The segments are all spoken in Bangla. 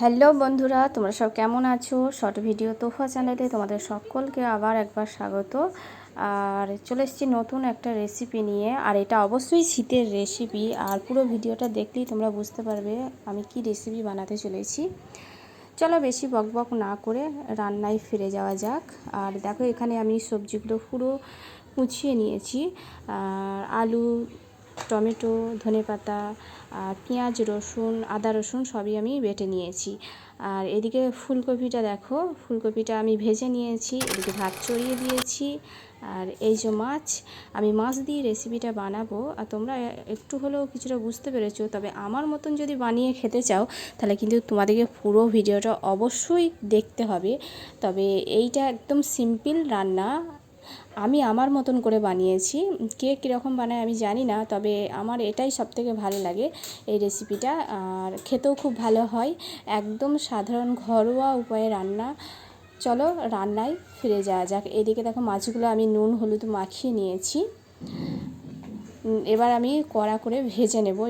হ্যালো বন্ধুরা, তোমরা সব কেমন আছো? শর্ট ভিডিও তোফা চ্যানেলে তোমাদের সকলকে আবার একবার স্বাগত। আর চলে এসেছি নতুন একটা রেসিপি নিয়ে, আর এটা অবশ্যই শীতের রেসিপি আর পুরো ভিডিওটা দেখলেই তোমরা বুঝতে পারবে আমি কি রেসিপি বানাতে চলেছি। চলো বেশি বকবক না করে রান্নায় ফিরে যাওয়া যাক। আর দেখো এখানে আমি সবজিগুলো পুরো কুচিয়ে নিয়েছি। আর আলু টমেটো, ধনে পাতা পেঁয়াজ, রসুন, আদা, রসুন সবই আমি বেটে নিয়েছি। আর এদিকে ফুলকপিটা দেখো, ফুলকপিটা আমি ভেজে নিয়েছি, এদিকে ভাত চড়িয়ে দিয়েছি। আর এই যে মাছ, আমি মাছ দিয়ে রেসিপিটা বানাবো, আর তোমরা একটু হলেও কিছুটা বুঝতে পেরেছ, তবে আমার মতন যদি বানিয়ে খেতে চাও, তাহলে কিন্তু তোমাদেরকে পুরো ভিডিওটা অবশ্যই দেখতে হবে। তবে এইটা একদম সিম্পল রান্না আমি আমার মতন করে বানিয়েছি। কে কীরকম বানায় আমি জানি না, তবে আমার এটাই সবথেকে ভালো লাগে এই রেসিপিটা আর খেতেও খুব ভালো হয়, একদম সাধারণ ঘরোয়া উপায়ে রান্না। চলো রান্নায় ফিরে যাওয়া যাক। এদিকে দেখো মাছগুলো আমি নুন, হলুদ মাখিয়ে নিয়েছি। এবার আমি কড়া করে ভেজে নেব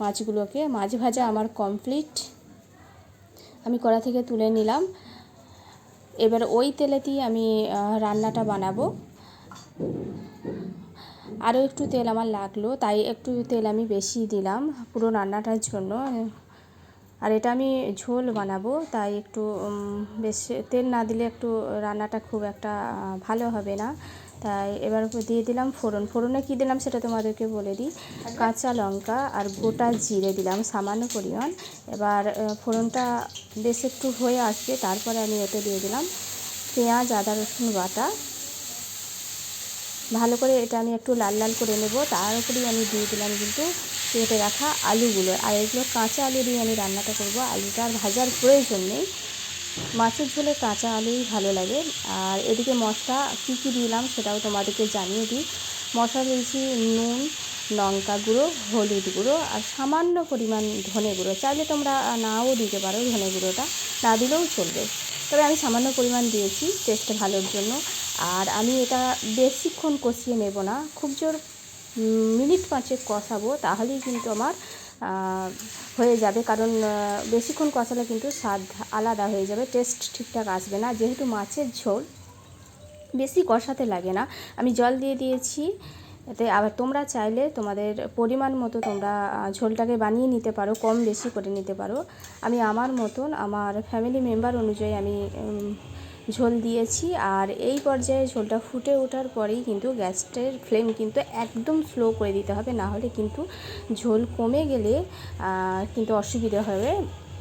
মাছগুলোকে। মাছ ভাজা আমার কমপ্লিট আমি কড়া থেকে তুলে নিলাম। এবার ওই তেলেতেই আমি রান্নাটা বানাবো। আরও একটু তেল আমার লাগল, তাই একটু তেল আমি বেশি দিলাম পুরো রান্নাটার জন্য। আর এটা আমি ঝোল বানাবো, তাই একটু বেশ, তেল না দিলে একটু রান্নাটা খুব একটা ভালো হবে না। তাই এবার দিয়ে দিলাম ফোড়ন। ফোড়নে কী দিলাম সেটা তোমাদেরকে বলে দিই। কাঁচা লঙ্কা আর গোটা জিরে দিলাম, সামান্য পরিমাণ। এবার ফোড়নটা বেশ একটু হয়ে আসবে তারপরে আমি এতে দিয়ে দিলাম পেঁয়াজ, আদা, রসুন বাটা। ভালো করে এটা আমি একটু লাল লাল করে নেব, তার উপরেই আমি দিয়ে দিলাম কিন্তু কেটে রাখা আলুগুলো। আর এগুলো কাঁচা আলু দিয়ে আমি রান্নাটা করব, আলুটা আর ভাজার প্রয়োজন নেই। মাছের ঝোলে কাঁচা আলুই ভালো লাগে। আর এদিকে মশলা কী কী দিলাম সেটাও তোমাদেরকে জানিয়ে দিই। মশলা দিয়েছি নুন লঙ্কা গুঁড়ো, হলুদ গুঁড়ো আর সামান্য পরিমাণ ধনে গুঁড়ো। চাইলে তোমরা নাও দিতে পারো ধনে গুঁড়োটা। না দিলেও চলবে। তবে আমি সামান্য পরিমাণ দিয়েছি টেস্ট ভালোর জন্য। আর আমি এটা বেশিক্ষণ কষিয়ে নেব না। খুব জোর মিনিট পাঁচেক কষাবো, তাহলেই কিন্তু আমার হয়ে যাবে। কারণ বেশিক্ষণ কষালে কিন্তু স্বাদ আলাদা হয়ে যাবে টেস্ট ঠিকঠাক আসবে না। যেহেতু মাছের ঝোল, বেশি কষাতে লাগে না। আমি জল দিয়ে দিয়েছি। এতে আবার তোমরা চাইলে তোমাদের পরিমাণ মতো তোমরা ঝোলটাকে বানিয়ে নিতে পারো, কম বেশি করে নিতে পারো। আমি আমার মতন, আমার ফ্যামিলি মেম্বার অনুযায়ী আমি ঝোল দিয়েছি। আর এই পর্যায়ে ঝোলটা ফুটে ওঠার পরেই কিন্তু গ্যাসটের ফ্লেম কিন্তু একদম স্লো করে দিতে হবে। না হলে কিন্তু ঝোল কমে গেলে কিন্তু অসুবিধা হবে।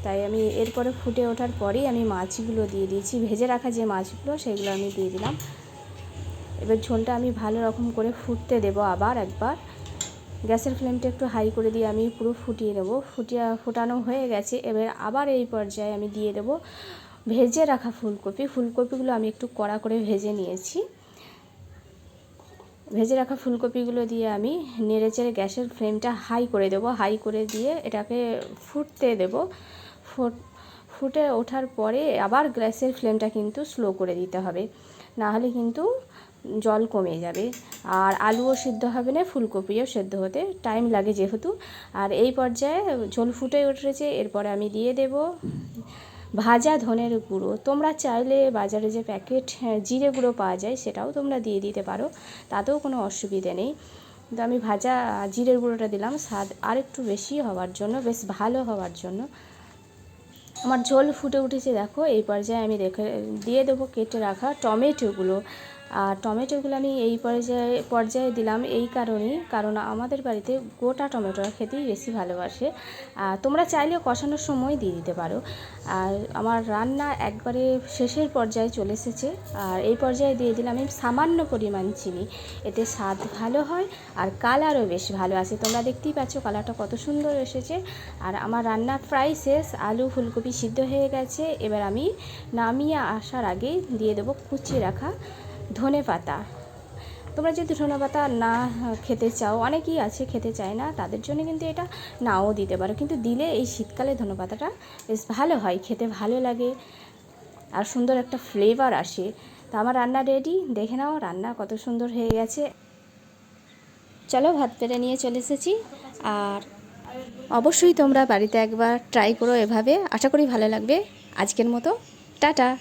তাই আমি এরপরে ফুটে ওঠার পরেই আমি মাছগুলো দিয়ে দিয়েছি। ভেজে রাখা যে মাছগুলো, সেগুলো আমি দিয়ে দিলাম। এবার ঝোলটা আমি ভালো রকম করে ফুটতে দেব আবার একবার। গ্যাসের ফ্লেমটা একটু হাই করে দিয়ে আমি পুরো ফুটিয়ে নেব। ফুটিয়ে, ফুটানো হয়ে গেছে। এবার আবার এই পর্যায়ে আমি দিয়ে দেবো ভেজে রাখা ফুলকপি। ফুলকপিগুলো আমি একটু কড়া করে ভেজে নিয়েছি। ভেজে রাখা ফুলকপিগুলো দিয়ে আমি নেড়ে চেড়ে গ্যাসের ফ্লেমটা হাই করে দেব। হাই করে দিয়ে এটাকে ফুটতে দেব। ফুট, ফুটে ওঠার পরে আবার গ্যাসের ফ্লেমটা কিন্তু স্লো করে দিতে হবে। না হলে কিন্তু জল কমে যাবে। আর আলুও সিদ্ধ হবে না, ফুলকপিও সেদ্ধ হতে টাইম লাগে যেহেতু। আর এই পর্যায়ে ঝোল ফুটে উঠেছে, এরপরে আমি দিয়ে দেব ভাজা ধনের গুঁড়ো। তোমরা চাইলে বাজারে যে প্যাকেট জিরে গুঁড়ো পাওয়া যায়, সেটাও তোমরা দিয়ে দিতে পারো, তাতেও কোনো অসুবিধে নেই। কিন্তু আমি ভাজা জিরের গুঁড়োটা দিলাম, স্বাদ আর একটু বেশি হওয়ার জন্য, বেশ ভালো হওয়ার জন্য। আমার ঝোল ফুটে উঠেছে, দেখো, এই পর্যায়ে আমি রেখে দিয়ে দেবো কেটে রাখা টমেটোগুলো। আর টমেটোগুলো আমি এই পর্যায়ে পর্যায়ে দিলাম এই কারণেই, কারণ আমাদের বাড়িতে গোটা টমেটো খেতেই বেশি ভালোবাসে। তোমরা চাইলে কষানোর সময় দিয়ে দিতে পারো। আর আমার রান্না একবারে শেষের পর্যায়ে চলে এসেছে। আর এই পর্যায়ে দিয়ে দিলাম আমি সামান্য পরিমাণ চিনি। এতে স্বাদ ভালো হয় আর কালারও বেশ ভালো আছে তোমরা দেখতেই পাচ্ছ কালারটা কত সুন্দর এসেছে। আর আমার রান্না প্রায় শেষ, আলু ফুলকপি সিদ্ধ হয়ে গেছে। এবার আমি নামিয়ে আসার আগেই দিয়ে দেবো কুচিয়ে রাখা ধনে পাতা। তোমরা যদি ধনে পাতা না খেতে চাও, অনেকেই আছে খেতে চায় না, তাদের জন্য কিন্তু এটা নাও দিতে পারো। কিন্তু দিলে এই শীতকালে ধনে পাতাটা বেশ ভালো হয়, খেতে ভালো লাগে আর সুন্দর একটা ফ্লেভার আসে। তো আমার রান্না রেডি দেখে নাও রান্না কত সুন্দর হয়ে গেছে। চলো ভাত পেরে নিয়ে চলে এসেছি। আর অবশ্যই তোমরা বাড়িতে একবার ট্রাই করো এভাবে। আশা করি ভালো লাগবে। আজকের মতো, টাটা।